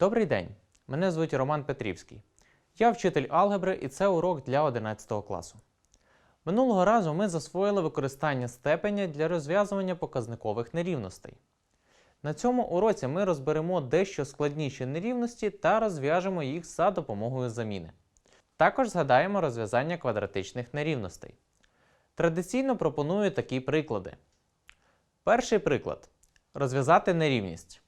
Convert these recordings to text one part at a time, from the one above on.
Добрий день! Мене звуть Роман Петрівський. Я вчитель алгебри і це урок для 11 класу. Минулого разу ми засвоїли використання степеня для розв'язування показникових нерівностей. На цьому уроці ми розберемо дещо складніші нерівності та розв'яжемо їх за допомогою заміни. Також згадаємо розв'язання квадратичних нерівностей. Традиційно пропоную такі приклади. Перший приклад. Розв'язати нерівність.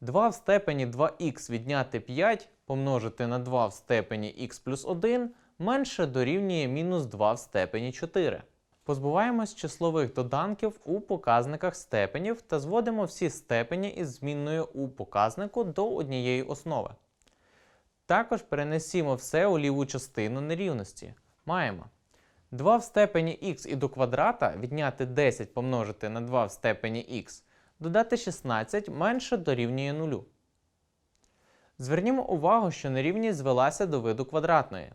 2 в степені 2х відняти 5 помножити на 2 в степені х плюс 1 менше дорівнює мінус 2 в степені 4. Позбуваємось числових доданків у показниках степенів та зводимо всі степені із змінною у показнику до однієї основи. Також перенесімо все у ліву частину нерівності. Маємо 2 в степені х і до квадрата відняти 10 помножити на 2 в степені х додати 16 менше дорівнює 0. Звернімо увагу, що нерівність звелася до виду квадратної.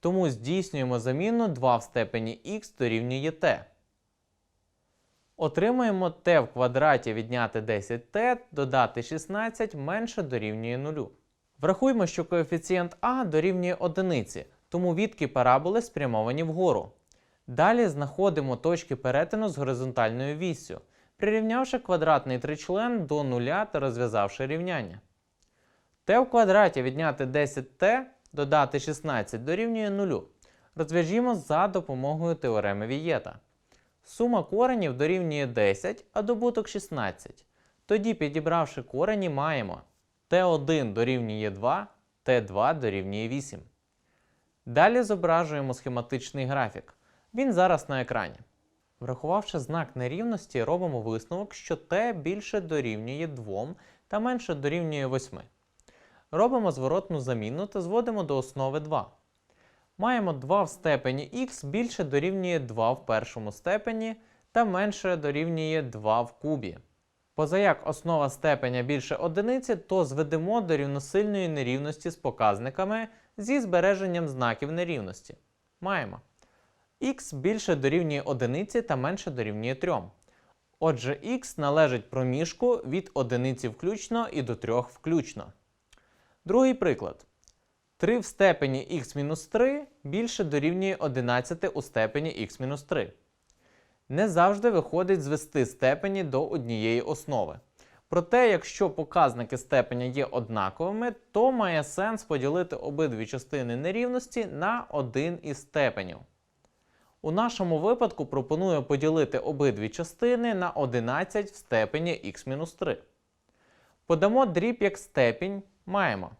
Тому здійснюємо заміну 2 в степені х дорівнює t. Отримуємо t в квадраті відняти 10t додати 16 менше дорівнює 0. Врахуємо, що коефіцієнт а дорівнює 1, тому відки параболи спрямовані вгору. Далі знаходимо точки перетину з горизонтальною віссю, прирівнявши квадратний тричлен до нуля та розв'язавши рівняння. t в квадраті відняти 10t додати 16 дорівнює 0. Розв'яжімо за допомогою теореми Вієта. Сума коренів дорівнює 10, а добуток 16. Тоді, підібравши корені, маємо t1 дорівнює 2, t2 дорівнює 8. Далі зображуємо схематичний графік. Він зараз на екрані. Врахувавши знак нерівності, робимо висновок, що t більше дорівнює 2 та менше дорівнює 8. Робимо зворотну заміну та зводимо до основи 2. Маємо 2 в степені х більше дорівнює 2 в першому степені та менше дорівнює 2 в кубі. Позаяк основа степеня більше одиниці, то зведемо до рівносильної нерівності з показниками зі збереженням знаків нерівності. Маємо х більше дорівнює одиниці та менше дорівнює 3. Отже, х належить проміжку від одиниці включно і до 3 включно. Другий приклад. 3 в степені х-3 більше дорівнює 11 у степені х-3. Не завжди виходить звести степені до однієї основи. Проте, якщо показники степеня є однаковими, то має сенс поділити обидві частини нерівності на один із степенів. У нашому випадку пропоную поділити обидві частини на 11 в степені х-3. Подамо дріб як степінь маємо.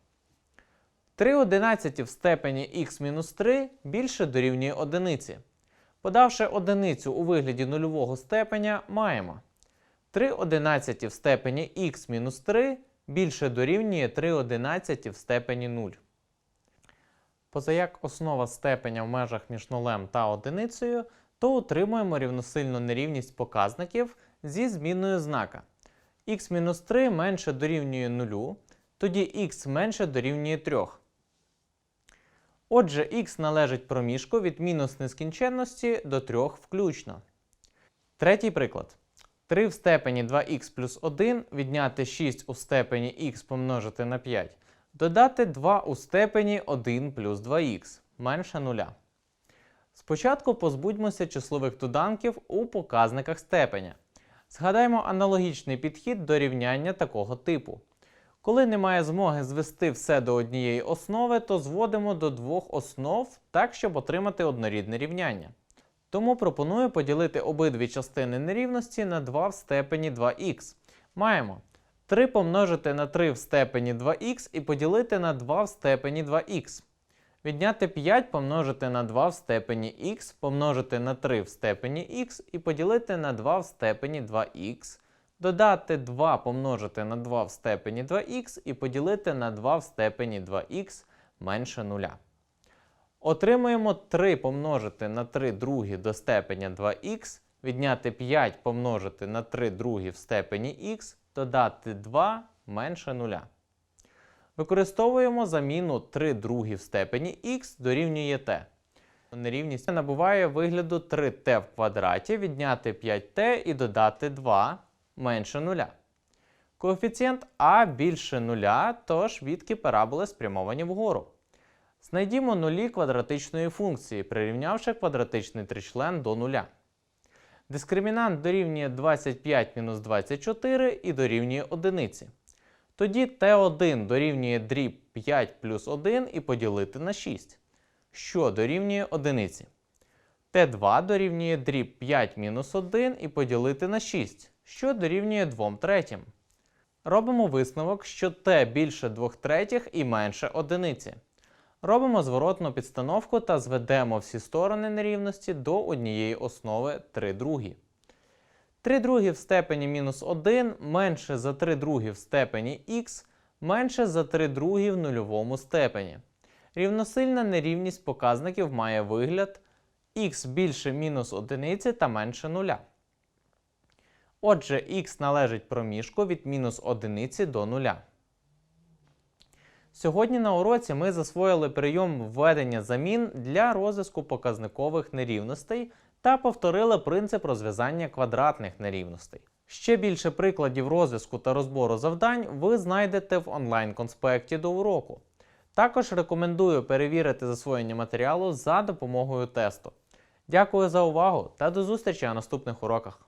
3 одинадцяті в степені х-3 більше дорівнює одиниці. Подавши одиницю у вигляді нульового степеня, маємо 3 одинадцяті в степені х-3 більше дорівнює 3 одинадцяті в степені 0. Позаяк основа степеня в межах між нулем та одиницею, то отримуємо рівносильну нерівність показників зі зміною знака. х-3 менше дорівнює 0, тоді х менше дорівнює 3. Отже, х належить проміжку від мінус нескінченності до 3 включно. Третій приклад. 3 в степені 2х плюс 1 відняти 6 у степені х помножити на 5. Додати 2 у степені 1 плюс 2х менше 0. Спочатку позбудьмося числових доданків у показниках степеня. Згадаємо аналогічний підхід до рівняння такого типу. Коли немає змоги звести все до однієї основи, то зводимо до двох основ так, щоб отримати однорідне рівняння. Тому пропоную поділити обидві частини нерівності на 2 в степені 2х. Маємо 3 помножити на 3 в степені 2х і поділити на 2 в степені 2х. Відняти 5 помножити на 2 в степені х, помножити на 3 в степені х і поділити на 2 в степені 2х. Додати 2 помножити на 2 в степені 2х і поділити на 2 в степені 2х менше 0. Отримуємо 3 помножити на 3 другі до степеня 2х, відняти 5 помножити на 3 другі в степені х, додати 2 менше 0. Використовуємо заміну 3 другі в степені х дорівнює t. Нерівність набуває вигляду 3t в квадраті, відняти 5t і додати 2 менше 0. Коефіцієнт А більше нуля, тож відки параболи спрямовані вгору. Знайдімо нулі квадратичної функції, прирівнявши квадратичний тричлен до нуля. Дискримінант дорівнює 25 мінус 24 і дорівнює 1. Тоді t1 дорівнює дріб 5 плюс 1 і поділити на 6, що дорівнює 1. t2 дорівнює дріб 5 мінус 1 і поділити на 6, що дорівнює 2 третім. Робимо висновок, що t більше 2 третіх і менше одиниці. Робимо зворотну підстановку та зведемо всі сторони нерівності до однієї основи 3 другі. 3 другі в степені мінус 1 менше за 3 другі в степені х менше за 3 другі в нульовому степені. Рівносильна нерівність показників має вигляд х більше мінус 1 та менше 0. Отже, х належить проміжку від мінус 1 до 0. Сьогодні на уроці ми засвоїли прийом введення замін для розв'язку показникових нерівностей та повторили принцип розв'язання квадратних нерівностей. Ще більше прикладів розв'язку та розбору завдань ви знайдете в онлайн-конспекті до уроку. Також рекомендую перевірити засвоєння матеріалу за допомогою тесту. Дякую за увагу та до зустрічі на наступних уроках!